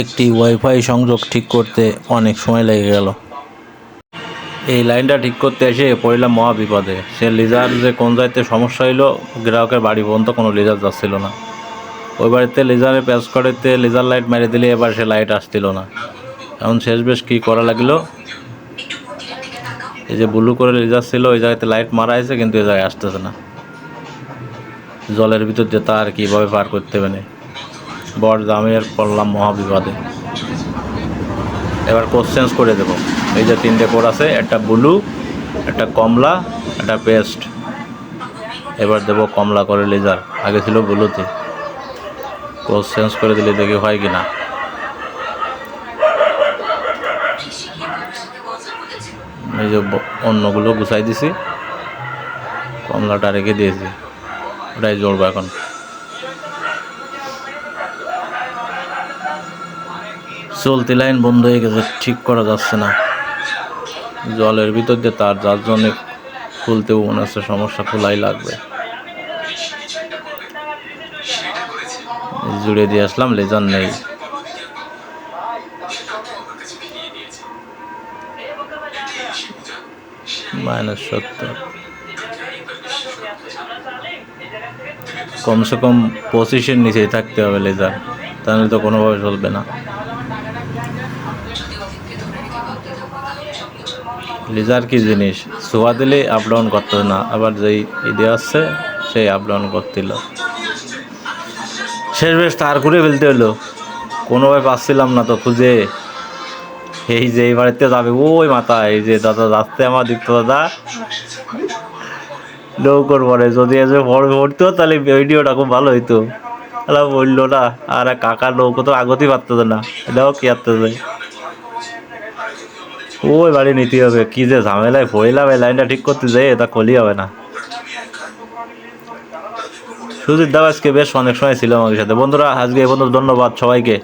একটি ওয়াইফাই সংযোগ ঠিক করতে অনেক সময় লেগে গেল। এই লাইনটা ঠিক করতে এসে পড়লাম মহা বিপদে সে লিজার যে কোন যাইতে সমস্যা হইল, গ্রাহকের বাড়ি পর্যন্ত কোনো লিজার যাচ্ছিল না। ওই বাড়িতে লিজারে প্যাচ করেতে লিজার লাইট মেরে দিলে এবার সে লাইট আসছিল না। এখন শেষ বেশ কী করা লাগল? এই যে ব্লু করে লিজার ছিল, ওই জায়গাতে লাইট মারা আছে কিন্তু এই জায়গায় আসতেছে না। জলের ভিতর দিয়ে তার কীভাবে পার করতে হবে না। বড় দামের পড়লাম মহাবিপদে। এবার চেঞ্জ করে দেবো। এই যে তিনটে কোর আছে, একটা ব্লু একটা কমলা, একটা পেস্ট এবার দেবো কমলা করে লেজার আগে ছিল ব্লুতে চেঞ্জ করে দিলে দেখি হয় কি না এই যে অন্যগুলো গুছাই দিছি। কমলাটা রেখে দিয়েছি। ওটাই জড়বো এখন। চলতি লাইন বন্ধ হয়ে গেছে, ঠিক করা যাচ্ছে না। জলের ভিতর দিয়ে তার, যার জন্য খুলতেও মনে হচ্ছে সমস্যা খোলাই লাগবে। জুড়ে দিয়ে আসলাম, লেজার নেই। মাইনাস সত্তর। কমসে কম পঁচিশের নিচেই থাকতে হবে লেজার, তাহলে তো কোনোভাবে চলবে না। লেজার কি জিনিস? ছোঁয়া দিলে আপ ডাউন করতে না। আবার যেই ঈদে আসছে, সেই আপ ডাউন করছিল। শেষ বেশ তার করে ফেলতে হলো কোনোভাবে পাচ্ছিলাম না তো খুঁজে। এই যে এই বাড়িতে যাবে, ওই মাথা, এই যে দাদা যাচ্ছে আমার দিকতো দাদা। নৌকর পরে যদি এসে পড়তো তাহলে ভিডিওটা খুব ভালো হইতো। তাহলে বলল না, আর কাকার নৌকো তো আগতেই পারতো না। এটাও কি আসতেছে ওই বাড়ি নিতে হবে। কি যে ঝামেলায় পড়লাম এই লাইনটা ঠিক করতে যেয়ে এটা খোলি হবে না। সুজিত দাও আজকে বেশ অনেক সময় ছিল আমাদের সাথে। বন্ধুরা, আজকে বন্ধু ধন্যবাদ সবাইকে।